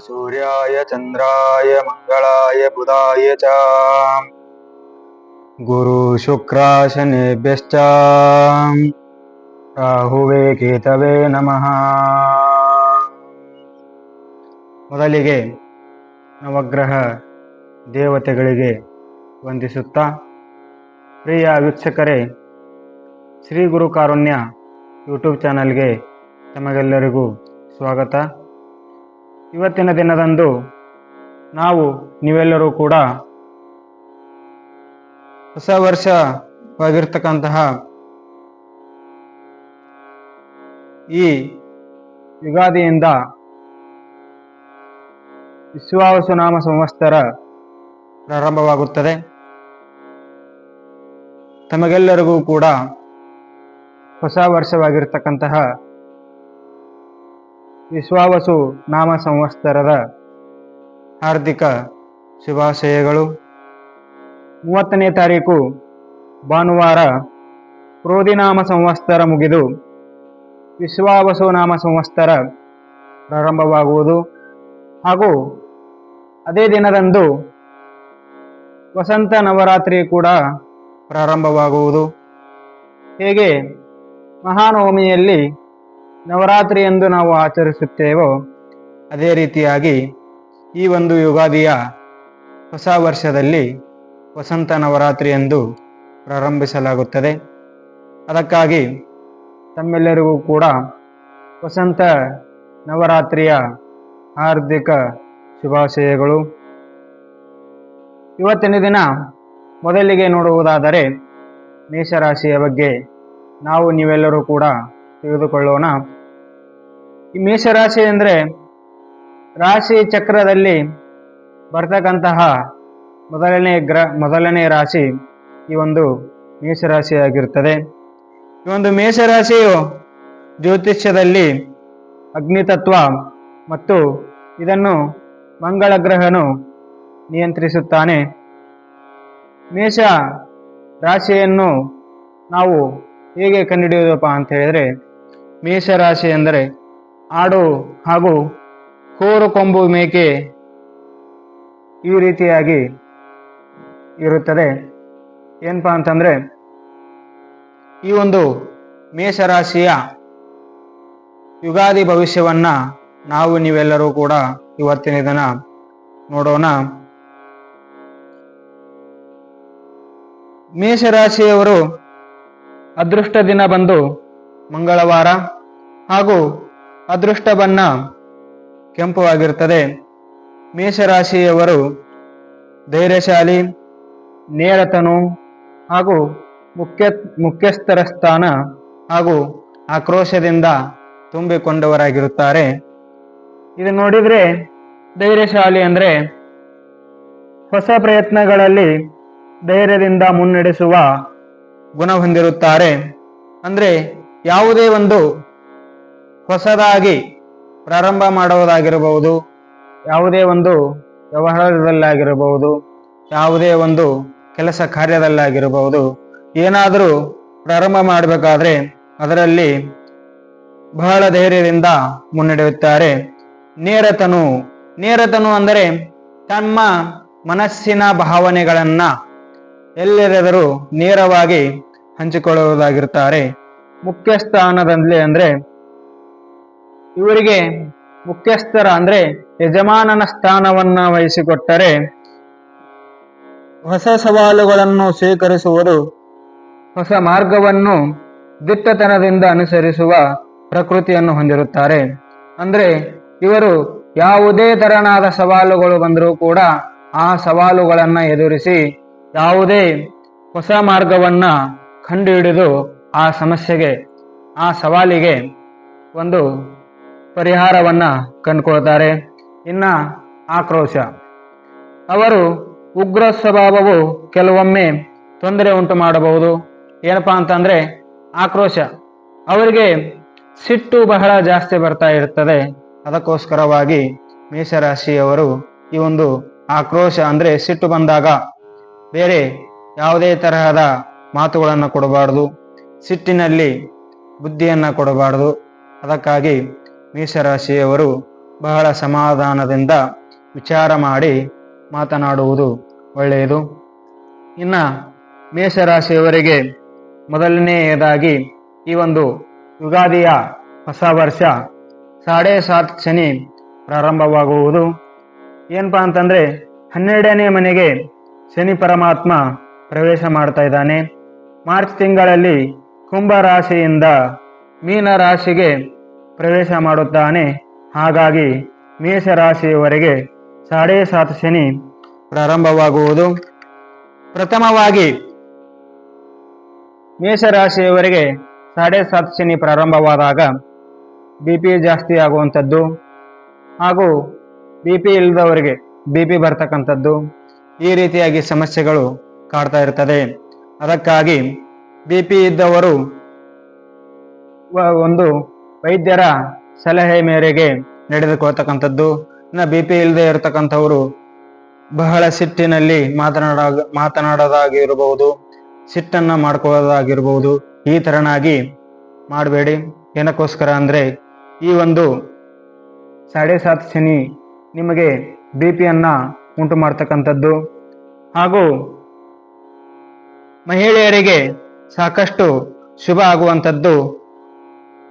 सूर्याय चन्द्राय मङ्गलाय बुधाय च गुरुशुक्राशनेभ्यश्च ರಾಹುವೇ ಕೇತವೇ ನಮಃ ಮೊದಲಿಗೆ ನವಗ್ರಹ ದೇವತೆಗಳಿಗೆ ವಂದಿಸುತ್ತಾ ಪ್ರಿಯ ವೀಕ್ಷಕರೇ ಶ್ರೀ ಗುರು ಕಾರುಣ್ಯ ಯೂಟ್ಯೂಬ್ ಚಾನಲ್ಗೆ ತಮಗೆಲ್ಲರಿಗೂ ಸ್ವಾಗತ ಇವತ್ತಿನ ದಿನದಂದು ನಾವು ನೀವೆಲ್ಲರೂ ಕೂಡ ಹೊಸ ವರ್ಷವಾಗಿರ್ತಕ್ಕಂತಹ ಈ ಯುಗಾದಿಯಿಂದ ವಿಶ್ವಾವಸುನಾಮ ಸಂವತ್ಸರ ಪ್ರಾರಂಭವಾಗುತ್ತದೆ. ತಮಗೆಲ್ಲರಿಗೂ ಕೂಡ ಹೊಸ ವರ್ಷವಾಗಿರ್ತಕ್ಕಂತಹ ವಿಶ್ವಾವಸು ನಾಮ ಸಂವತ್ಸರದ ಹಾರ್ದಿಕ ಶುಭಾಶಯಗಳು. ಮೂವತ್ತನೇ ತಾರೀಕು ಭಾನುವಾರ ಕ್ರೋಧಿನಾಮ ಸಂವತ್ಸರ ಮುಗಿದು ವಿಶ್ವಾವಸು ನಾಮ ಸಂವತ್ಸರ ಪ್ರಾರಂಭವಾಗುವುದು. ಹಾಗೂ ಅದೇ ದಿನದಂದು ವಸಂತ ನವರಾತ್ರಿ ಕೂಡ ಪ್ರಾರಂಭವಾಗುವುದು. ಹೇಗೆ ಮಹಾನವಮಿಯಲ್ಲಿ ನವರಾತ್ರಿ ಎಂದು ನಾವು ಆಚರಿಸುತ್ತೇವೋ, ಅದೇ ರೀತಿಯಾಗಿ ಈ ಒಂದು ಯುಗಾದಿಯ ಹೊಸ ವರ್ಷದಲ್ಲಿ ವಸಂತ ನವರಾತ್ರಿ ಎಂದು ಪ್ರಾರಂಭಿಸಲಾಗುತ್ತದೆ. ಅದಕ್ಕಾಗಿ ತಮ್ಮೆಲ್ಲರಿಗೂ ಕೂಡ ವಸಂತ ನವರಾತ್ರಿಯ ಹಾರ್ದಿಕ ಶುಭಾಶಯಗಳು. ಇವತ್ತಿನ ದಿನ ಮೊದಲಿಗೆ ನೋಡುವುದಾದರೆ ಮೇಷರಾಶಿಯ ಬಗ್ಗೆ ನಾವು ನೀವೆಲ್ಲರೂ ಕೂಡ ತಿಳಿದುಕೊಳ್ಳೋಣ. ಈ ಮೇಷರಾಶಿ ಅಂದರೆ ರಾಶಿ ಚಕ್ರದಲ್ಲಿ ಬರ್ತಕ್ಕಂತಹ ಮೊದಲನೇ ಗ್ರ, ಮೊದಲನೇ ರಾಶಿ ಈ ಒಂದು ಮೇಷರಾಶಿಯಾಗಿರುತ್ತದೆ ಈ ಒಂದು ಮೇಷರಾಶಿಯು ಜ್ಯೋತಿಷ್ಯದಲ್ಲಿ ಅಗ್ನಿತತ್ವ ಮತ್ತು ಇದನ್ನು ಮಂಗಳ ಗ್ರಹನು ನಿಯಂತ್ರಿಸುತ್ತಾನೆ. ಮೇಷ ರಾಶಿಯನ್ನು ನಾವು ಹೇಗೆ ಕಂಡುಹಿಡಿಯುವುದಪ್ಪ ಅಂತ ಹೇಳಿದ್ರೆ ಮೇಷರಾಶಿ ಎಂದರೆ ಆಡು ಹಾಗೂ ಕೋರು ಕೊಂಬು ಮೇಕೆ ಈ ರೀತಿಯಾಗಿ ಇರುತ್ತದೆ. ಏನಪ್ಪಾ ಅಂತಂದ್ರೆ ಈ ಒಂದು ಮೇಷರಾಶಿಯ ಯುಗಾದಿ ಭವಿಷ್ಯವನ್ನ ನಾವು ನೀವೆಲ್ಲರೂ ಕೂಡ ಇವತ್ತಿನ ದಿನ ನೋಡೋಣ. ಮೇಷರಾಶಿಯವರು ಅದೃಷ್ಟ ದಿನ ಬಂದು ಮಂಗಳವಾರ ಹಾಗೂ ಅದೃಷ್ಟ ಬಣ್ಣ ಕೆಂಪು ಆಗಿರುತ್ತದೆ ಮೇಷರಾಶಿಯವರು ಧೈರ್ಯಶಾಲಿ, ನೇರತನು ಹಾಗೂ ಮುಖ್ಯ, ಮುಖ್ಯಸ್ಥರ ಸ್ಥಾನ ಹಾಗೂ ಆಕ್ರೋಶದಿಂದ ತುಂಬಿಕೊಂಡವರಾಗಿರುತ್ತಾರೆ. ಇದು ನೋಡಿದರೆ ಧೈರ್ಯಶಾಲಿ ಅಂದರೆ ಹೊಸ ಪ್ರಯತ್ನಗಳಲ್ಲಿ ಧೈರ್ಯದಿಂದ ಮುನ್ನಡೆಸುವ ಗುಣ ಹೊಂದಿರುತ್ತಾರೆ. ಅಂದರೆ ಯಾವುದೇ ಒಂದು ಹೊಸದಾಗಿ ಪ್ರಾರಂಭ ಮಾಡುವುದಾಗಿರಬಹುದು. ಯಾವುದೇ ಒಂದು ವ್ಯವಹಾರದಲ್ಲಾಗಿರಬಹುದು. ಯಾವುದೇ ಒಂದು ಕೆಲಸ ಕಾರ್ಯದಲ್ಲಾಗಿರಬಹುದು. ಏನಾದರೂ ಪ್ರಾರಂಭ ಮಾಡಬೇಕಾದ್ರೆ ಅದರಲ್ಲಿ ಬಹಳ ಧೈರ್ಯದಿಂದ ಮುನ್ನಡೆಯುತ್ತಾರೆ. ನೇರತನು ನೇರತನು ಅಂದರೆ ತಮ್ಮ ಮನಸ್ಸಿನ ಭಾವನೆಗಳನ್ನ ಎಲ್ಲೆರೆದರೂ ನೇರವಾಗಿ ಹಂಚಿಕೊಳ್ಳುವುದಾಗಿರುತ್ತಾರೆ ಮುಖ್ಯ ಸ್ಥಾನದಲ್ಲಿ ಅಂದ್ರೆ ಇವರಿಗೆ ಮುಖ್ಯಸ್ಥರ ಅಂದ್ರೆ ಯಜಮಾನನ ಸ್ಥಾನವನ್ನ ವಹಿಸಿಕೊಟ್ಟರೆ ಹೊಸ ಸವಾಲುಗಳನ್ನು ಸ್ವೀಕರಿಸುವುದು ಹೊಸ ಮಾರ್ಗವನ್ನು ದಿಟ್ಟತನದಿಂದ ಅನುಸರಿಸುವ ಪ್ರಕೃತಿಯನ್ನು ಹೊಂದಿರುತ್ತಾರೆ. ಅಂದ್ರೆ ಇವರು ಯಾವುದೇ ತರನಾದ ಸವಾಲುಗಳು ಬಂದರೂ ಕೂಡ ಆ ಸವಾಲುಗಳನ್ನು ಎದುರಿಸಿ ಯಾವುದೇ ಹೊಸ ಮಾರ್ಗವನ್ನ ಕಂಡುಹಿಡಿದು ಆ ಸಮಸ್ಯೆಗೆ ಆ ಸವಾಲಿಗೆ ಒಂದು ಪರಿಹಾರವನ್ನ ಕಂಡುಕೊಳ್ತಾರೆ. ಇನ್ನ ಆಕ್ರೋಶ. ಅವರು ಉಗ್ರ ಸ್ವಭಾವವು ಕೆಲವೊಮ್ಮೆ ತೊಂದರೆ ಉಂಟು ಮಾಡಬಹುದು. ಏನಪ್ಪಾ ಅಂತಂದ್ರೆ ಆಕ್ರೋಶ. ಅವರಿಗೆ ಸಿಟ್ಟು ಬಹಳ ಜಾಸ್ತಿ ಬರ್ತಾ ಇರ್ತದೆ. ಅದಕ್ಕೋಸ್ಕರವಾಗಿ ಮೇಷರಾಶಿಯವರು ಈ ಒಂದು ಆಕ್ರೋಶ ಅಂದ್ರೆ ಸಿಟ್ಟು ಬಂದಾಗ ಬೇರೆ ಯಾವುದೇ ತರಹದ ಮಾತುಗಳನ್ನು ಕೊಡಬಾರದು. ಸಿಟ್ಟಿನಲ್ಲಿ ಬುದ್ಧಿಯನ್ನ ಕೊಡಬಾರದು. ಅದಕ್ಕಾಗಿ ಮೇಷರಾಶಿಯವರು ಬಹಳ ಸಮಾಧಾನದಿಂದ ವಿಚಾರ ಮಾಡಿ ಮಾತನಾಡುವುದು ಒಳ್ಳೆಯದು. ಇನ್ನು ಮೇಷರಾಶಿಯವರಿಗೆ ಮೊದಲನೆಯದಾಗಿ ಈ ಒಂದು ಯುಗಾದಿಯ ಹೊಸ ವರ್ಷ ಸಾಡೆ ಸಾತ್ ಶನಿ ಪ್ರಾರಂಭವಾಗುವುದು. ಏನಪ್ಪಾ ಅಂತಂದರೆ ಹನ್ನೆರಡನೇ ಮನೆಗೆ ಶನಿ ಪರಮಾತ್ಮ ಪ್ರವೇಶ ಮಾಡ್ತಾ ಇದ್ದಾನೆ. ಮಾರ್ಚ್ ತಿಂಗಳಲ್ಲಿ ಕುಂಭ ರಾಶಿಯಿಂದ ಮೀನ ರಾಶಿಗೆ ಪ್ರವೇಶ ಮಾಡುತ್ತಾನೆ. ಹಾಗಾಗಿ ಮೇಷರಾಶಿಯವರೆಗೆ ಸಾಡೆ ಸಾತ್ ಶನಿ ಪ್ರಾರಂಭವಾಗುವುದು. ಪ್ರಥಮವಾಗಿ ಮೇಷರಾಶಿಯವರೆಗೆ ಸಾಡೆ ಸಾತ್ ಶನಿ ಪ್ರಾರಂಭವಾದಾಗ ಬಿ ಪಿ ಜಾಸ್ತಿ ಆಗುವಂಥದ್ದು ಹಾಗೂ ಬಿ ಪಿ ಇಲ್ಲದವರಿಗೆ ಬಿ ಪಿ ಬರ್ತಕ್ಕಂಥದ್ದು ಈ ರೀತಿಯಾಗಿ ಸಮಸ್ಯೆಗಳು ಕಾಡ್ತಾ ಇರ್ತದೆ. ಅದಕ್ಕಾಗಿ ಬಿ ಪಿ ಇದ್ದವರು ಒಂದು ವೈದ್ಯರ ಸಲಹೆ ಮೇರೆಗೆ ನಡೆದುಕೊಳ್ತಕ್ಕಂಥದ್ದು. ಇನ್ನು ಬಿ ಪಿ ಇಲ್ಲದೆ ಇರತಕ್ಕಂಥವರು ಬಹಳ ಸಿಟ್ಟಿನಲ್ಲಿ ಮಾತನಾಡ, ಮಾತನಾಡೋದಾಗಿರಬಹುದು, ಸಿಟ್ಟನ್ನು ಮಾಡ್ಕೊಳ್ಳೋದಾಗಿರ್ಬೋದು ಈ ತರನಾಗಿ ಮಾಡಬೇಡಿ. ಏನಕ್ಕೋಸ್ಕರ ಅಂದರೆ ಈ ಒಂದು ಸಾಡೆ ಸಾತ್ ಶನಿ ನಿಮಗೆ ಬಿ ಪಿಯನ್ನು ಉಂಟು ಮಾಡ್ತಕ್ಕಂಥದ್ದು. ಹಾಗೂ ಮಹಿಳೆಯರಿಗೆ ಸಾಕಷ್ಟು ಶುಭ ಆಗುವಂಥದ್ದು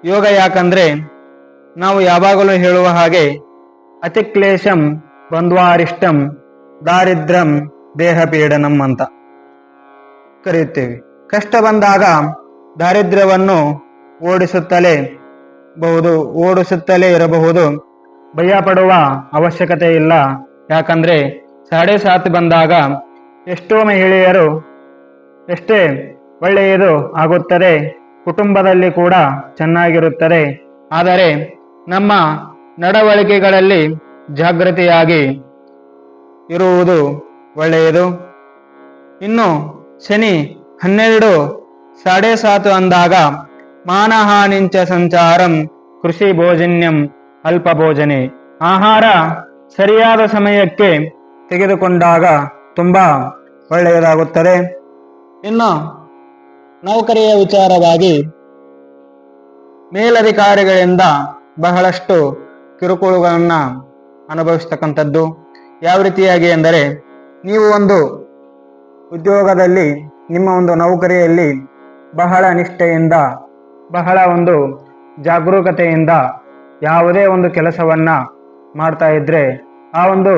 ಯೋಗ ಯಾಕಂದ್ರೆ ನಾವು ಯಾವಾಗಲೂ ಹೇಳುವ ಹಾಗೆ ಅತಿಕ್ಲೇಶಂ ಬಂದ್ವಾರಿಷ್ಟಂ ದಾರಿದ್ರ್ಯಂ ದೇಹ ಪೀಡನಂ ಅಂತ ಕರೆಯುತ್ತೇವೆ. ಕಷ್ಟ ಬಂದಾಗ ದಾರಿದ್ರ್ಯವನ್ನು ಓಡಿಸುತ್ತಲೇ ಬಹುದು, ಓಡಿಸುತ್ತಲೇ ಇರಬಹುದು ಭಯ ಪಡುವ ಅವಶ್ಯಕತೆ ಇಲ್ಲ. ಯಾಕಂದ್ರೆ ಸಾಡೆ ಸಾತ್ ಬಂದಾಗ ಎಷ್ಟೋ ಮಹಿಳೆಯರು ಎಷ್ಟೇ ಒಳ್ಳೆಯದು ಆಗುತ್ತದೆ ಕುಟುಂಬದಲ್ಲಿ ಕೂಡ ಚೆನ್ನಾಗಿರುತ್ತದೆ. ಆದರೆ ನಮ್ಮ ನಡವಳಿಕೆಗಳಲ್ಲಿ ಜಾಗೃತಿಯಾಗಿ ಇರುವುದು ಒಳ್ಳೆಯದು. ಇನ್ನು ಶನಿ ಹನ್ನೆರಡು, ಸಾಡೆ ಸಾತು ಅಂದಾಗ ಮಾನಹಾನಿಂಚ ಸಂಚಾರಂ ಕೃಷಿ ಭೋಜನ್ಯಂ ಅಲ್ಪ ಭೋಜನೆ ಆಹಾರ ಸರಿಯಾದ ಸಮಯಕ್ಕೆ ತೆಗೆದುಕೊಂಡಾಗ ತುಂಬ ಒಳ್ಳೆಯದಾಗುತ್ತದೆ. ಇನ್ನು ನೌಕರಿಯ ವಿಚಾರವಾಗಿ ಮೇಲಧಿಕಾರಿಗಳಿಂದ ಬಹಳಷ್ಟು ಕಿರುಕುಳಗಳನ್ನ ಅನುಭವಿಸ್ತಕ್ಕಂಥದ್ದು. ಯಾವ ರೀತಿಯಾಗಿ ಎಂದರೆ, ನೀವು ಒಂದು ಉದ್ಯೋಗದಲ್ಲಿ, ನಿಮ್ಮ ಒಂದು ನೌಕರಿಯಲ್ಲಿ ಬಹಳ ನಿಷ್ಠೆಯಿಂದ, ಬಹಳ ಒಂದು ಜಾಗರೂಕತೆಯಿಂದ ಯಾವುದೇ ಒಂದು ಕೆಲಸವನ್ನ ಮಾಡ್ತಾ ಇದ್ದರೆ ಆ ಒಂದು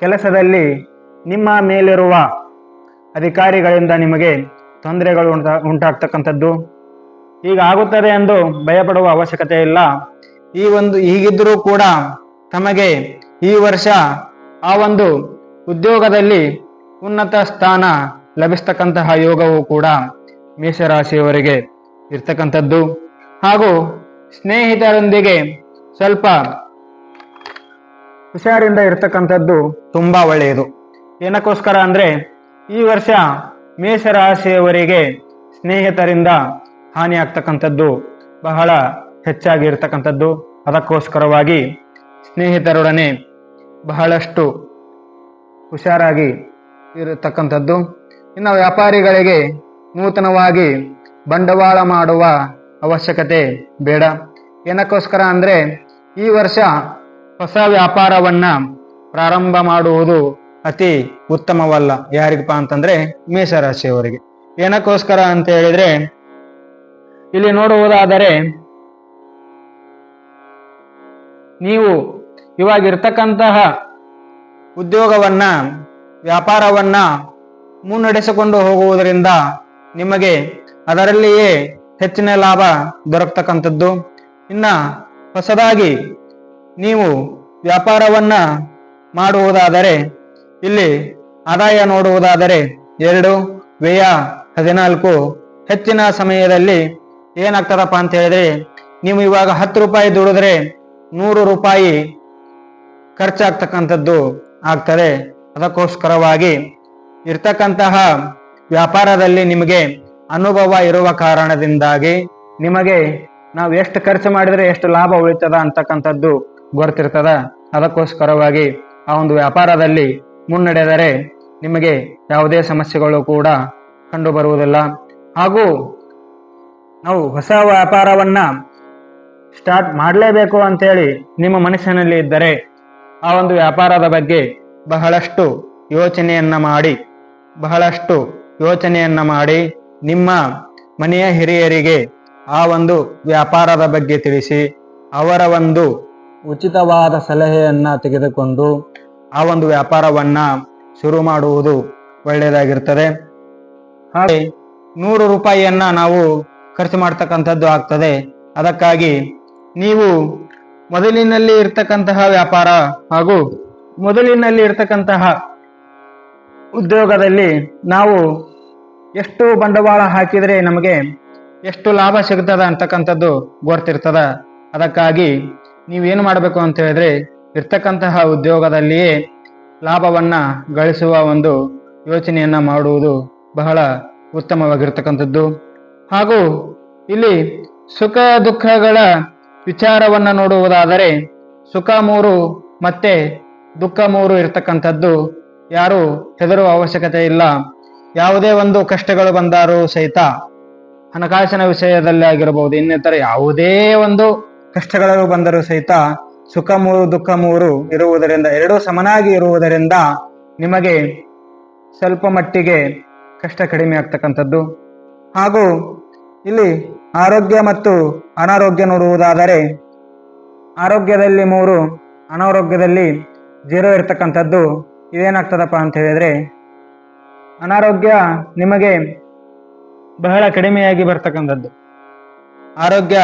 ಕೆಲಸದಲ್ಲಿ ನಿಮ್ಮ ಮೇಲಿರುವ ಅಧಿಕಾರಿಗಳಿಂದ ನಿಮಗೆ ತೊಂದರೆಗಳು ಉಂಟಾ, ಉಂಟಾಗ್ತಕ್ಕಂಥದ್ದು. ಈಗ ಆಗುತ್ತದೆ ಎಂದು ಭಯಪಡುವ ಅವಶ್ಯಕತೆ ಇಲ್ಲ. ಈ ಒಂದು ಈಗಿದ್ದರೂ ಕೂಡ ತಮಗೆ ಈ ವರ್ಷ ಆ ಒಂದು ಉದ್ಯೋಗದಲ್ಲಿ ಉನ್ನತ ಸ್ಥಾನ ಲಭಿಸ್ತಕ್ಕಂತಹ ಯೋಗವು ಕೂಡ ಮೇಷರಾಶಿಯವರಿಗೆ ಇರ್ತಕ್ಕಂಥದ್ದು. ಹಾಗೂ ಸ್ನೇಹಿತರೊಂದಿಗೆ ಸ್ವಲ್ಪ ಹುಷಾರಿಂದ ಇರ್ತಕ್ಕಂಥದ್ದು ತುಂಬಾ ಒಳ್ಳೆಯದು. ಏನಕ್ಕೋಸ್ಕರ ಅಂದ್ರೆ ಈ ವರ್ಷ ಮೇಷರಾಶಿಯವರಿಗೆ ಸ್ನೇಹಿತರಿಂದ ಹಾನಿಯಾಗ್ತಕ್ಕಂಥದ್ದು ಬಹಳ ಹೆಚ್ಚಾಗಿ ಇರ್ತಕ್ಕಂಥದ್ದು ಅದಕ್ಕೋಸ್ಕರವಾಗಿ ಸ್ನೇಹಿತರೊಡನೆ ಬಹಳಷ್ಟು ಹುಷಾರಾಗಿ ಇರತಕ್ಕಂಥದ್ದು. ಇನ್ನು ವ್ಯಾಪಾರಿಗಳಿಗೆ ನೂತನವಾಗಿ ಬಂಡವಾಳ ಮಾಡುವ ಅವಶ್ಯಕತೆ ಬೇಡ. ಏನಕ್ಕೋಸ್ಕರ ಅಂದರೆ ಈ ವರ್ಷ ಹೊಸ ವ್ಯಾಪಾರವನ್ನು ಪ್ರಾರಂಭ ಮಾಡುವುದು ಅತಿ ಉತ್ತಮವಲ್ಲ. ಯಾರಿಗಪ್ಪ ಅಂತಂದ್ರೆ ಮೇಷರಾಶಿಯವರಿಗೆ. ಏನಕ್ಕೋಸ್ಕರ ಅಂತ ಹೇಳಿದ್ರೆ, ಇಲ್ಲಿ ನೋಡುವುದಾದರೆ, ನೀವು ಇವಾಗಿರ್ತಕ್ಕಂತಹ ಉದ್ಯೋಗವನ್ನ, ವ್ಯಾಪಾರವನ್ನ ಮುನ್ನಡೆಸಿಕೊಂಡು ಹೋಗುವುದರಿಂದ ನಿಮಗೆ ಅದರಲ್ಲಿಯೇ ಹೆಚ್ಚಿನ ಲಾಭ ದೊರಕತಕ್ಕಂಥದ್ದು. ಇನ್ನ ಹೊಸದಾಗಿ ನೀವು ವ್ಯಾಪಾರವನ್ನ ಮಾಡುವುದಾದರೆ ಇಲ್ಲಿ ಆದಾಯ ನೋಡುವುದಾದರೆ ಎರಡು, ವ್ಯಯ ಹದಿನಾಲ್ಕು. ಹೆಚ್ಚಿನ ಸಮಯದಲ್ಲಿ ಏನಾಗ್ತದಪ್ಪ ಅಂತ ಹೇಳಿದ್ರೆ, ನೀವು ಇವಾಗ ಹತ್ತು ರೂಪಾಯಿ ದುಡಿದ್ರೆ ನೂರು ರೂಪಾಯಿ ಖರ್ಚಾಗ್ತಕ್ಕಂಥದ್ದು ಆಗ್ತದೆ. ಅದಕ್ಕೋಸ್ಕರವಾಗಿ ಇರ್ತಕ್ಕಂತಹ ವ್ಯಾಪಾರದಲ್ಲಿ ನಿಮಗೆ ಅನುಭವ ಇರುವ ಕಾರಣದಿಂದಾಗಿ ನಿಮಗೆ ನಾವು ಎಷ್ಟು ಖರ್ಚು ಮಾಡಿದ್ರೆ ಎಷ್ಟು ಲಾಭ ಉಳಿತದ ಅಂತಕ್ಕಂಥದ್ದು ಗೊತ್ತಿರ್ತದ. ಅದಕ್ಕೋಸ್ಕರವಾಗಿ ಆ ಒಂದು ವ್ಯಾಪಾರದಲ್ಲಿ ಮುನ್ನಡೆದರೆ ನಿಮಗೆ ಯಾವುದೇ ಸಮಸ್ಯೆಗಳು ಕೂಡ ಕಂಡು ಬರುವುದಿಲ್ಲ ಹಾಗೂ ನಾವು ಹೊಸ ವ್ಯಾಪಾರವನ್ನ ಸ್ಟಾರ್ಟ್ ಮಾಡಲೇಬೇಕು ಅಂತೇಳಿ ನಿಮ್ಮ ಮನಸ್ಸಿನಲ್ಲಿ ಇದ್ದರೆ ಆ ಒಂದು ವ್ಯಾಪಾರದ ಬಗ್ಗೆ ಬಹಳಷ್ಟು ಯೋಚನೆಯನ್ನ ಮಾಡಿ, ಬಹಳಷ್ಟು ಯೋಚನೆಯನ್ನ ಮಾಡಿ ನಿಮ್ಮ ಮನೆಯ ಹಿರಿಯರಿಗೆ ಆ ಒಂದು ವ್ಯಾಪಾರದ ಬಗ್ಗೆ ತಿಳಿಸಿ, ಅವರ ಒಂದು ಉಚಿತವಾದ ಸಲಹೆಯನ್ನ ತೆಗೆದುಕೊಂಡು ಆ ಒಂದು ವ್ಯಾಪಾರವನ್ನ ಶುರು ಮಾಡುವುದು ಒಳ್ಳೆಯದಾಗಿರ್ತದೆ. ಹಾಗೆ ನೂರು ರೂಪಾಯಿಯನ್ನ ನಾವು ಖರ್ಚು ಮಾಡ್ತಕ್ಕಂಥದ್ದು ಆಗ್ತದೆ. ಅದಕ್ಕಾಗಿ ನೀವು ಮೊದಲಿನಲ್ಲಿ ಇರ್ತಕ್ಕಂತಹ ವ್ಯಾಪಾರ ಹಾಗೂ ಮೊದಲಿನಲ್ಲಿ ಇರ್ತಕ್ಕಂತಹ ಉದ್ಯೋಗದಲ್ಲಿ ನಾವು ಎಷ್ಟು ಬಂಡವಾಳ ಹಾಕಿದರೆ ನಮಗೆ ಎಷ್ಟು ಲಾಭ ಸಿಗ್ತದ ಅಂತಕ್ಕಂಥದ್ದು ಗೊತ್ತಿರ್ತದ. ಅದಕ್ಕಾಗಿ ನೀವೇನು ಮಾಡಬೇಕು ಅಂತ ಹೇಳಿದ್ರೆ ಇರ್ತಕ್ಕಂತಹ ಉದ್ಯೋಗದಲ್ಲಿಯೇ ಲಾಭವನ್ನ ಗಳಿಸುವ ಒಂದು ಯೋಚನೆಯನ್ನ ಮಾಡುವುದು ಬಹಳ ಉತ್ತಮವಾಗಿರ್ತಕ್ಕಂಥದ್ದು. ಹಾಗೂ ಇಲ್ಲಿ ಸುಖ ದುಃಖಗಳ ವಿಚಾರವನ್ನು ನೋಡುವುದಾದರೆ ಸುಖ ಮೂರು ಮತ್ತೆ ದುಃಖ ಮೂರು ಇರ್ತಕ್ಕಂಥದ್ದು ಯಾರು ಹೆದರುವ ಅವಶ್ಯಕತೆ ಇಲ್ಲ. ಯಾವುದೇ ಒಂದು ಕಷ್ಟಗಳು ಬಂದಾರೂ ಸಹಿತ ಹಣಕಾಸಿನ ವಿಷಯದಲ್ಲಿ ಆಗಿರಬಹುದು ಇನ್ನಿತರ ಯಾವುದೇ ಒಂದು ಕಷ್ಟಗಳು ಬಂದರೂ ಸಹಿತ ಸುಖ ಮೂರು ದುಃಖ ಮೂರು ಇರುವುದರಿಂದ, ಎರಡೂ ಸಮನಾಗಿ ಇರುವುದರಿಂದ ನಿಮಗೆ ಸ್ವಲ್ಪ ಮಟ್ಟಿಗೆ ಕಷ್ಟ ಕಡಿಮೆ ಆಗ್ತಕ್ಕಂಥದ್ದು. ಹಾಗೂ ಇಲ್ಲಿ ಆರೋಗ್ಯ ಮತ್ತು ಅನಾರೋಗ್ಯ ನೋಡುವುದಾದರೆ, ಆರೋಗ್ಯದಲ್ಲಿ ಮೂರು, ಅನಾರೋಗ್ಯದಲ್ಲಿ ಜೀರೋ ಇರ್ತಕ್ಕಂಥದ್ದು. ಇದೇನಾಗ್ತದಪ್ಪ ಅಂತ ಹೇಳಿದ್ರೆ, ಅನಾರೋಗ್ಯ ನಿಮಗೆ ಬಹಳ ಕಡಿಮೆಯಾಗಿ ಬರ್ತಕ್ಕಂಥದ್ದು. ಆರೋಗ್ಯ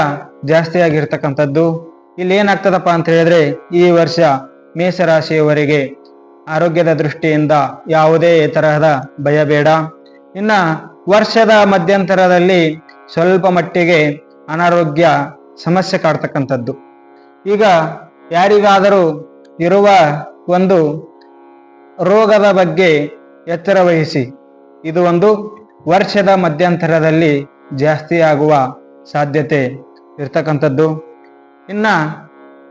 ಜಾಸ್ತಿ ಆಗಿರ್ತಕ್ಕಂಥದ್ದು ಇಲ್ಲಿ ಏನಾಗ್ತದಪ್ಪ ಅಂತ ಹೇಳಿದ್ರೆ, ಈ ವರ್ಷ ಮೇಷರಾಶಿಯವರಿಗೆ ಆರೋಗ್ಯದ ದೃಷ್ಟಿಯಿಂದ ಯಾವುದೇ ತರಹದ ಭಯ ಬೇಡ. ಇನ್ನ ವರ್ಷದ ಮಧ್ಯಂತರದಲ್ಲಿ ಸ್ವಲ್ಪ ಮಟ್ಟಿಗೆ ಅನಾರೋಗ್ಯ ಸಮಸ್ಯೆ ಕಾಡ್ತಕ್ಕಂಥದ್ದು. ಈಗ ಯಾರಿಗಾದರೂ ಇರುವ ಒಂದು ರೋಗದ ಬಗ್ಗೆ ಎಚ್ಚರ ವಹಿಸಿ. ಇದು ಒಂದು ವರ್ಷದ ಮಧ್ಯಂತರದಲ್ಲಿ ಜಾಸ್ತಿ ಆಗುವ ಸಾಧ್ಯತೆ ಇರ್ತಕ್ಕಂಥದ್ದು. ಇನ್ನ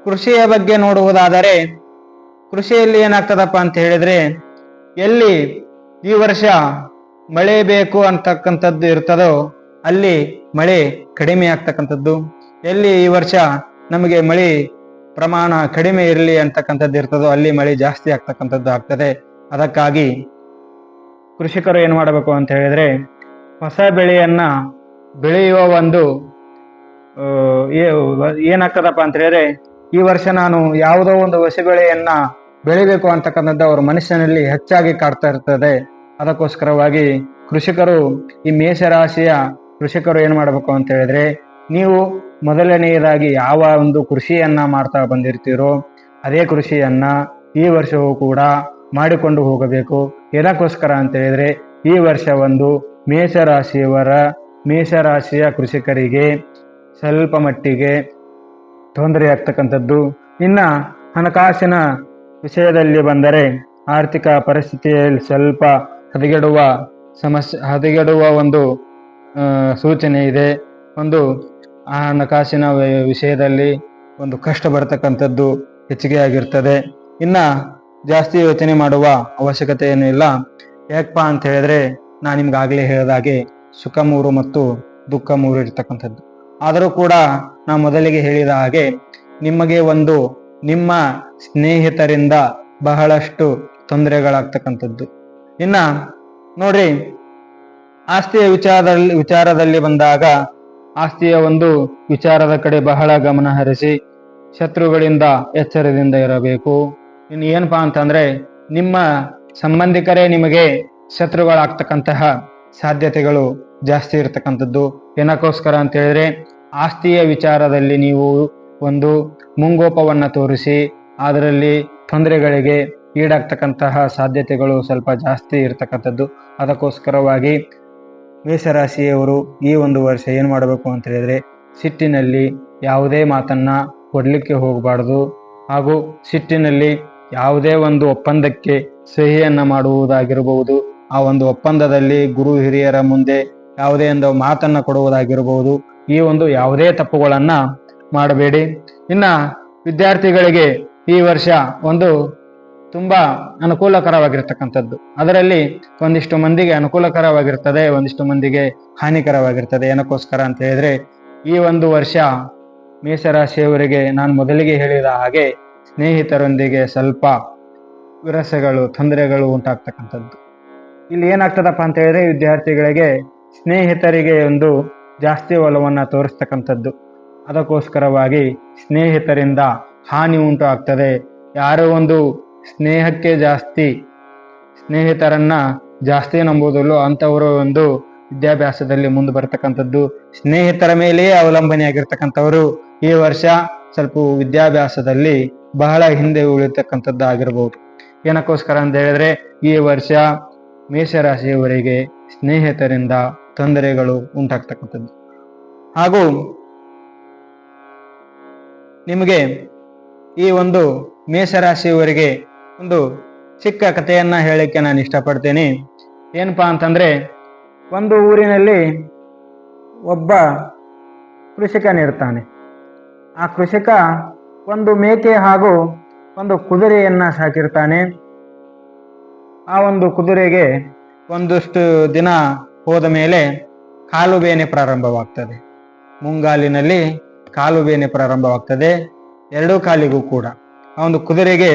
ಕೃಷಿಯ ಬಗ್ಗೆ ನೋಡುವುದಾದರೆ ಕೃಷಿಯಲ್ಲಿ ಏನಾಗ್ತದಪ್ಪ ಅಂತ ಹೇಳಿದ್ರೆ ಎಲ್ಲಿ ಈ ವರ್ಷ ಮಳೆ ಬೇಕು ಅಂತಕ್ಕಂಥದ್ದು ಇರ್ತದೋ ಅಲ್ಲಿ ಮಳೆ ಕಡಿಮೆ ಆಗ್ತಕ್ಕಂಥದ್ದು. ಎಲ್ಲಿ ಈ ವರ್ಷ ನಮಗೆ ಮಳೆ ಪ್ರಮಾಣ ಕಡಿಮೆ ಇರಲಿ ಅಂತಕ್ಕಂಥದ್ದು ಇರ್ತದೋ ಅಲ್ಲಿ ಮಳೆ ಜಾಸ್ತಿ ಆಗ್ತಕ್ಕಂಥದ್ದು ಆಗ್ತದೆ. ಅದಕ್ಕಾಗಿ ಕೃಷಿಕರು ಏನು ಮಾಡಬೇಕು ಅಂತ ಹೇಳಿದ್ರೆ, ಹೊಸ ಬೆಳೆಯನ್ನ ಬೆಳೆಯುವ ಒಂದು ಏನಾಗ್ತದಪ್ಪ ಅಂತ ಹೇಳಿದ್ರೆ, ಈ ವರ್ಷ ನಾನು ಯಾವುದೋ ಒಂದು ಹೊಸ ಬೆಳೆಯನ್ನ ಬೆಳಿಬೇಕು ಅಂತಕ್ಕಂಥದ್ದು ಅವ್ರ ಮನಸ್ಸಿನಲ್ಲಿ ಹೆಚ್ಚಾಗಿ ಕಾಡ್ತಾ ಇರ್ತದೆ. ಅದಕ್ಕೋಸ್ಕರವಾಗಿ ಕೃಷಿಕರು ಈ ಮೇಷರಾಶಿಯ ಕೃಷಿಕರು ಏನು ಮಾಡಬೇಕು ಅಂತ ಹೇಳಿದ್ರೆ, ನೀವು ಮೊದಲನೆಯದಾಗಿ ಯಾವ ಒಂದು ಕೃಷಿಯನ್ನ ಮಾಡ್ತಾ ಬಂದಿರ್ತೀರೋ, ಅದೇ ಕೃಷಿಯನ್ನ ಈ ವರ್ಷವೂ ಕೂಡ ಮಾಡಿಕೊಂಡು ಹೋಗಬೇಕು. ಏನಕ್ಕೋಸ್ಕರ ಅಂತ ಹೇಳಿದ್ರೆ, ಈ ವರ್ಷ ಒಂದು ಮೇಷರಾಶಿಯವರ, ಮೇಷರಾಶಿಯ ಕೃಷಿಕರಿಗೆ ಸ್ವಲ್ಪ ಮಟ್ಟಿಗೆ ತೊಂದರೆ ಆಗ್ತಕ್ಕಂಥದ್ದು. ಇನ್ನು ಹಣಕಾಸಿನ ವಿಷಯದಲ್ಲಿ ಬಂದರೆ ಆರ್ಥಿಕ ಪರಿಸ್ಥಿತಿಯಲ್ಲಿ ಸ್ವಲ್ಪ ಹದಗೆಡುವ ಸಮಸ್ಯೆ, ಹದಗೆಡುವ ಒಂದು ಸೂಚನೆ ಇದೆ. ಒಂದು ಹಣಕಾಸಿನ ವಿಷಯದಲ್ಲಿ ಒಂದು ಕಷ್ಟ ಬರತಕ್ಕಂಥದ್ದು ಹೆಚ್ಚಿಗೆ ಆಗಿರ್ತದೆ. ಇನ್ನ ಜಾಸ್ತಿ ಯೋಚನೆ ಮಾಡುವ ಅವಶ್ಯಕತೆ ಏನೂ ಇಲ್ಲ. ಯಾಕಪ್ಪ ಅಂತ ಹೇಳಿದ್ರೆ ನಾನು ನಿಮ್ಗೆ ಹೇಳಿದ ಹೇಳಿದಾಗೆ ಸುಖ ಮೂರು ಮತ್ತು ದುಃಖ ಮೂರು ಇರ್ತಕ್ಕಂಥದ್ದು. ಆದರೂ ಕೂಡ ನಾ ಮೊದಲಿಗೆ ಹೇಳಿದ ಹಾಗೆ ನಿಮಗೆ ಒಂದು ನಿಮ್ಮ ಸ್ನೇಹಿತರಿಂದ ಬಹಳಷ್ಟು ತೊಂದರೆಗಳಾಗ್ತಕ್ಕಂಥದ್ದು. ಇನ್ನ ನೋಡ್ರಿ, ಆಸ್ತಿಯ ವಿಚಾರದಲ್ಲಿ ವಿಚಾರದಲ್ಲಿ ಬಂದಾಗ ಆಸ್ತಿಯ ಒಂದು ವಿಚಾರದ ಕಡೆ ಬಹಳ ಗಮನ ಹರಿಸಿ ಶತ್ರುಗಳಿಂದ ಎಚ್ಚರದಿಂದ ಇರಬೇಕು. ಇನ್ನು ಏನಪ್ಪಾ ಅಂತಂದ್ರೆ, ನಿಮ್ಮ ಸಂಬಂಧಿಕರೇ ನಿಮಗೆ ಶತ್ರುಗಳಾಗ್ತಕ್ಕಂತಹ ಸಾಧ್ಯತೆಗಳು ಜಾಸ್ತಿ ಇರತಕ್ಕಂಥದ್ದು. ಏನಕ್ಕೋಸ್ಕರ ಅಂತ ಹೇಳಿದ್ರೆ ಆಸ್ತಿಯ ವಿಚಾರದಲ್ಲಿ ನೀವು ಒಂದು ಮುಂಗೋಪವನ್ನು ತೋರಿಸಿ, ಅದರಲ್ಲಿ ತೊಂದರೆಗಳಿಗೆ ಈಡಾಗ್ತಕ್ಕಂತಹ ಸಾಧ್ಯತೆಗಳು ಸ್ವಲ್ಪ ಜಾಸ್ತಿ ಇರತಕ್ಕಂಥದ್ದು. ಅದಕ್ಕೋಸ್ಕರವಾಗಿ ಮೇಷರಾಶಿಯವರು ಈ ಒಂದು ವರ್ಷ ಏನು ಮಾಡಬೇಕು ಅಂತ ಹೇಳಿದರೆ, ಸಿಟ್ಟಿನಲ್ಲಿ ಯಾವುದೇ ಮಾತನ್ನು ಕೊಡಲಿಕ್ಕೆ ಹೋಗಬಾರ್ದು. ಹಾಗೂ ಸಿಟ್ಟಿನಲ್ಲಿ ಯಾವುದೇ ಒಂದು ಒಪ್ಪಂದಕ್ಕೆ ಸಹಿಯನ್ನು ಮಾಡುವುದಾಗಿರಬಹುದು ಆ ಒಂದು ಒಪ್ಪಂದದಲ್ಲಿ ಗುರು ಹಿರಿಯರ ಮುಂದೆ ಯಾವುದೇ ಒಂದು ಮಾತನ್ನು ಕೊಡುವುದಾಗಿರಬಹುದು ಈ ಒಂದು ಯಾವುದೇ ತಪ್ಪುಗಳನ್ನ ಮಾಡಬೇಡಿ. ಇನ್ನ ವಿದ್ಯಾರ್ಥಿಗಳಿಗೆ ಈ ವರ್ಷ ಒಂದು ತುಂಬಾ ಅನುಕೂಲಕರವಾಗಿರ್ತಕ್ಕಂಥದ್ದು. ಅದರಲ್ಲಿ ಒಂದಿಷ್ಟು ಮಂದಿಗೆ ಅನುಕೂಲಕರವಾಗಿರ್ತದೆ, ಒಂದಿಷ್ಟು ಮಂದಿಗೆ ಹಾನಿಕರವಾಗಿರ್ತದೆ ಏನಕ್ಕೋಸ್ಕರ ಅಂತ ಹೇಳಿದ್ರೆ, ಈ ಒಂದು ವರ್ಷ ಮೀಸರಾಶಿಯವರಿಗೆ ನಾನು ಮೊದಲಿಗೆ ಹೇಳಿದ ಹಾಗೆ ಸ್ನೇಹಿತರೊಂದಿಗೆ ಸ್ವಲ್ಪ ವಿರಸಗಳು, ತೊಂದರೆಗಳು ಉಂಟಾಗ್ತಕ್ಕಂಥದ್ದು. ಇಲ್ಲಿ ಏನಾಗ್ತದಪ್ಪ ಅಂತ ಹೇಳಿದ್ರೆ, ವಿದ್ಯಾರ್ಥಿಗಳಿಗೆ ಸ್ನೇಹಿತರಿಗೆ ಒಂದು ಜಾಸ್ತಿ ಒಲವನ್ನು ತೋರಿಸ್ತಕ್ಕಂಥದ್ದು. ಅದಕ್ಕೋಸ್ಕರವಾಗಿ ಸ್ನೇಹಿತರಿಂದ ಹಾನಿ ಉಂಟು ಆಗ್ತದೆ. ಯಾರೋ ಒಂದು ಸ್ನೇಹಕ್ಕೆ ಜಾಸ್ತಿ ಸ್ನೇಹಿತರನ್ನ ಜಾಸ್ತಿ ನಂಬುವುದಿಲ್ಲೋ ಅಂಥವರು ಒಂದು ವಿದ್ಯಾಭ್ಯಾಸದಲ್ಲಿ ಮುಂದೆ ಬರ್ತಕ್ಕಂಥದ್ದು. ಸ್ನೇಹಿತರ ಮೇಲೆಯೇ ಅವಲಂಬನೆಯಾಗಿರ್ತಕ್ಕಂಥವರು ಈ ವರ್ಷ ಸ್ವಲ್ಪ ವಿದ್ಯಾಭ್ಯಾಸದಲ್ಲಿ ಬಹಳ ಹಿಂದೆ ಉಳಿತಕ್ಕಂಥದ್ದು ಆಗಿರ್ಬೋದು ಏನಕ್ಕೋಸ್ಕರ ಅಂತ ಹೇಳಿದ್ರೆ ಈ ವರ್ಷ ಮೇಷರಾಶಿಯವರಿಗೆ ಸ್ನೇಹಿತರಿಂದ ತೊಂದರೆಗಳು ಉಂಟಾಗ್ತಕ್ಕಂಥದ್ದು. ಹಾಗೂ ನಿಮಗೆ ಈ ಒಂದು ಮೇಷರಾಶಿಯವರಿಗೆ ಒಂದು ಚಿಕ್ಕ ಕಥೆಯನ್ನ ಹೇಳಕ್ಕೆ ನಾನು ಇಷ್ಟಪಡ್ತೇನೆ. ಏನಪ್ಪಾ ಅಂತಂದ್ರೆ, ಒಂದು ಊರಿನಲ್ಲಿ ಒಬ್ಬ ಕೃಷಿಕನಿರ್ತಾನೆ ಆ ಕೃಷಿಕ ಒಂದು ಮೇಕೆ ಹಾಗೂ ಒಂದು ಕುದುರೆಯನ್ನ ಸಾಕಿರ್ತಾನೆ. ಆ ಒಂದು ಕುದುರೆಗೆ ಒಂದಷ್ಟು ದಿನ ಹೋದ ಮೇಲೆ ಕಾಲು ಬೇನೆ ಪ್ರಾರಂಭವಾಗ್ತದೆ. ಮುಂಗಾಲಿನಲ್ಲಿ ಕಾಲು ಬೇನೆ ಪ್ರಾರಂಭವಾಗ್ತದೆ. ಎರಡೂ ಕಾಲಿಗೂ ಕೂಡ. ಆ ಒಂದು ಕುದುರೆಗೆ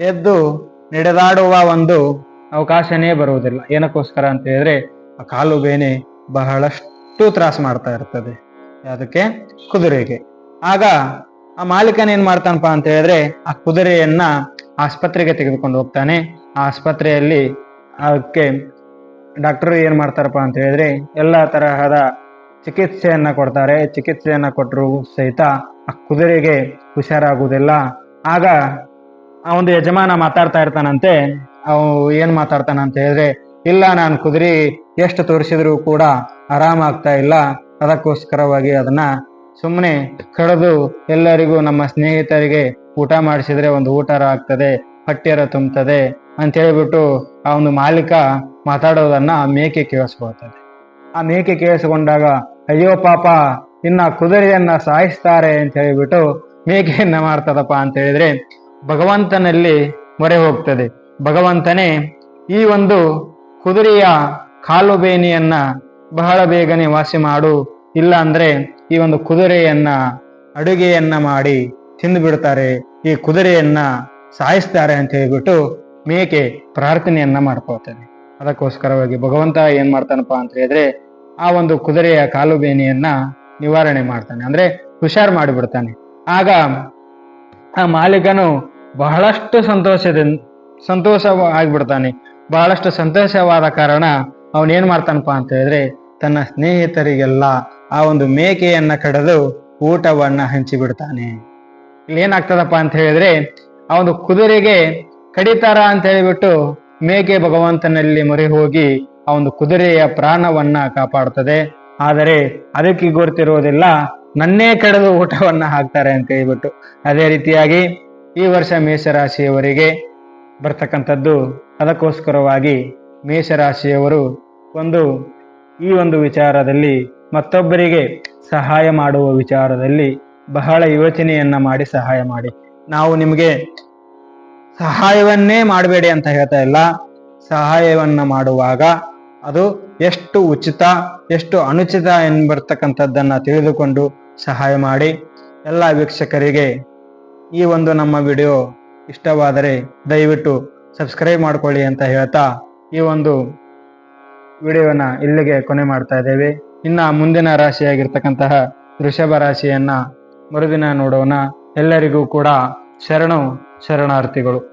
ಎದ್ದು ನಡೆದಾಡುವ ಒಂದು ಅವಕಾಶನೇ ಬರುವುದಿಲ್ಲ. ಏನಕ್ಕೋಸ್ಕರ ಅಂತ ಹೇಳಿದ್ರೆ ಆ ಕಾಲು ಬೇನೆ ಬಹಳಷ್ಟು ತ್ರಾಸ ಮಾಡ್ತಾ ಇರ್ತದೆ. ಅದಕ್ಕೆ ಕುದುರೆಗೆ. ಆಗ ಆ ಮಾಲೀಕನ ಏನ್ ಮಾಡ್ತಾನಪ್ಪ ಅಂತ ಹೇಳಿದ್ರೆ ಆ ಕುದುರೆಯನ್ನ ಆಸ್ಪತ್ರೆಗೆ ತೆಗೆದುಕೊಂಡು ಹೋಗ್ತಾನೆ. ಆ ಆಸ್ಪತ್ರೆಯಲ್ಲಿ ಅದಕ್ಕೆ ಡಾಕ್ಟರ್ ಏನು ಮಾಡ್ತಾರಪ್ಪ ಅಂತ ಹೇಳಿದ್ರೆ ಎಲ್ಲ ತರಹದ ಚಿಕಿತ್ಸೆಯನ್ನ ಕೊಡ್ತಾರೆ. ಚಿಕಿತ್ಸೆಯನ್ನ ಕೊಟ್ಟರು ಸಹಿತ ಆ ಕುದುರೆಗೆ ಹುಷಾರಾಗುವುದಿಲ್ಲ. ಆಗ ಆ ಒಂದು ಯಜಮಾನ ಮಾತಾಡ್ತಾ ಇರ್ತಾನಂತೆ. ಅವು ಏನು ಮಾತಾಡ್ತಾನಂತ ಹೇಳಿದ್ರೆ, ಇಲ್ಲ, ನಾನು ಕುದುರೆ ಎಷ್ಟು ತೋರಿಸಿದ್ರು ಕೂಡ ಆರಾಮಾಗ್ತಾ ಇಲ್ಲ. ಅದಕ್ಕೋಸ್ಕರವಾಗಿ ಅದನ್ನ ಸುಮ್ಮನೆ ಕಳೆದು ಎಲ್ಲರಿಗೂ ನಮ್ಮ ಸ್ನೇಹಿತರಿಗೆ ಊಟ ಮಾಡಿಸಿದ್ರೆ ಒಂದು ಊಟರ ಆಗ್ತದೆ ಹೊಟ್ಟೆರ ತುಂಬುತ್ತದೆ ಅಂತ ಹೇಳ್ಬಿಟ್ಟು ಆ ಒಂದು ಮಾಲೀಕ ಮಾತಾಡೋದನ್ನ ಮೇಕೆ ಕೇಳಿಸ್ಕೊಳ್ತದೆ. ಆ ಮೇಕೆ ಕೇಳಿಸಿಕೊಂಡಾಗ, ಅಯ್ಯೋ ಪಾಪ, ಇನ್ನ ಕುದುರೆಯನ್ನ ಸಾಯಿಸ್ತಾರೆ ಅಂತ ಹೇಳಿಬಿಟ್ಟು ಮೇಕೆಯನ್ನ ಮಾಡ್ತದಪ್ಪ ಅಂತ ಹೇಳಿದ್ರೆ, ಭಗವಂತನಲ್ಲಿ ಮೊರೆ ಹೋಗ್ತದೆ. ಭಗವಂತನೇ, ಈ ಒಂದು ಕುದುರೆಯ ಕಾಲು ಬೇನೆಯನ್ನ ಬಹಳ ಬೇಗನೆ ವಾಸಿ ಮಾಡು. ಇಲ್ಲ ಅಂದ್ರೆ ಈ ಒಂದು ಕುದುರೆಯನ್ನ ಅಡುಗೆಯನ್ನ ಮಾಡಿ ತಿಂದು ಬಿಡ್ತಾರೆ. ಈ ಕುದುರೆಯನ್ನ ಸಾಯಿಸ್ತಾರೆ ಅಂತ ಹೇಳ್ಬಿಟ್ಟು ಮೇಕೆ ಪ್ರಾರ್ಥನೆಯನ್ನ ಮಾಡ್ಕೊಳ್ತದೆ. ಅದಕ್ಕೋಸ್ಕರವಾಗಿ ಭಗವಂತ ಏನ್ ಮಾಡ್ತಾನಪ್ಪ ಅಂತ ಹೇಳಿದ್ರೆ ಆ ಒಂದು ಕುದುರೆಯ ಕಾಲು ಬೇನೆಯನ್ನ ನಿವಾರಣೆ ಮಾಡ್ತಾನೆ. ಅಂದ್ರೆ ಹುಷಾರ್ ಮಾಡಿಬಿಡ್ತಾನೆ. ಆಗ ಆ ಮಾಲೀಕನು ಬಹಳಷ್ಟು ಸಂತೋಷದಿಂದ ಸಂತೋಷ ಆಗ್ಬಿಡ್ತಾನೆ. ಬಹಳಷ್ಟು ಸಂತೋಷವಾದ ಕಾರಣ ಅವನೇನ್ ಮಾಡ್ತಾನಪ್ಪ ಅಂತ ಹೇಳಿದ್ರೆ ತನ್ನ ಸ್ನೇಹಿತರಿಗೆಲ್ಲ ಆ ಒಂದು ಮೇಕೆಯನ್ನ ಕಡಿದು ಊಟವನ್ನ ಹಂಚಿಬಿಡ್ತಾನೆ. ಇಲ್ಲಿ ಏನಾಗ್ತದಪ್ಪ ಅಂತ ಹೇಳಿದ್ರೆ ಆ ಒಂದು ಕುದುರೆಗೆ ಕಡಿತಾರ ಅಂತ ಹೇಳಿಬಿಟ್ಟು ಮೇಕೆ ಭಗವಂತನಲ್ಲಿ ಮೊರೆ ಹೋಗಿ ಆ ಒಂದು ಕುದುರೆಯ ಪ್ರಾಣವನ್ನ ಕಾಪಾಡುತ್ತದೆ ಆದರೆ ಅದಕ್ಕೆ ಗೊತ್ತಿರುವುದಿಲ್ಲ, ನನ್ನೇ ಕಡಿದು ಊಟವನ್ನ ಹಾಕ್ತಾರೆ ಅಂತ ಹೇಳ್ಬಿಟ್ಟು. ಅದೇ ರೀತಿಯಾಗಿ ಈ ವರ್ಷ ಮೇಷರಾಶಿಯವರಿಗೆ ಬರ್ತಕ್ಕಂಥದ್ದು ಅದಕ್ಕೋಸ್ಕರವಾಗಿ ಮೇಷರಾಶಿಯವರು ಒಂದು, ಈ ಒಂದು ವಿಚಾರದಲ್ಲಿ ಮತ್ತೊಬ್ಬರಿಗೆ ಸಹಾಯ ಮಾಡುವ ವಿಚಾರದಲ್ಲಿ ಬಹಳ ಯೋಚನೆಯನ್ನ ಮಾಡಿ ಸಹಾಯ ಮಾಡಿ. ನಾವು ನಿಮಗೆ ಸಹಾಯವನ್ನೇ ಮಾಡಬೇಡಿ ಅಂತ ಹೇಳ್ತಾ ಇಲ್ಲ. ಸಹಾಯವನ್ನ ಮಾಡುವಾಗ ಅದು ಎಷ್ಟು ಉಚಿತ, ಎಷ್ಟು ಅನುಚಿತ ಎಂಬರ್ತಕ್ಕಂಥದ್ದನ್ನ ತಿಳಿದುಕೊಂಡು ಸಹಾಯ ಮಾಡಿ. ಎಲ್ಲ ವೀಕ್ಷಕರಿಗೆ ಈ ಒಂದು ನಮ್ಮ ವಿಡಿಯೋ ಇಷ್ಟವಾದರೆ ದಯವಿಟ್ಟು ಸಬ್ಸ್ಕ್ರೈಬ್ ಮಾಡಿಕೊಳ್ಳಿ ಅಂತ ಹೇಳ್ತಾ ಈ ಒಂದು ವಿಡಿಯೋನ ಇಲ್ಲಿಗೆ ಕೊನೆ ಮಾಡ್ತಾ ಇದ್ದೇವೆ. ಇನ್ನ ಮುಂದಿನ ರಾಶಿಯಾಗಿರ್ತಕ್ಕಂತಹ ವೃಷಭ ರಾಶಿಯನ್ನ ಮರುದಿನ ನೋಡೋಣ. ಎಲ್ಲರಿಗೂ ಕೂಡ ಶರಣು ಶರಣಾರ್ಥಿಗಳು.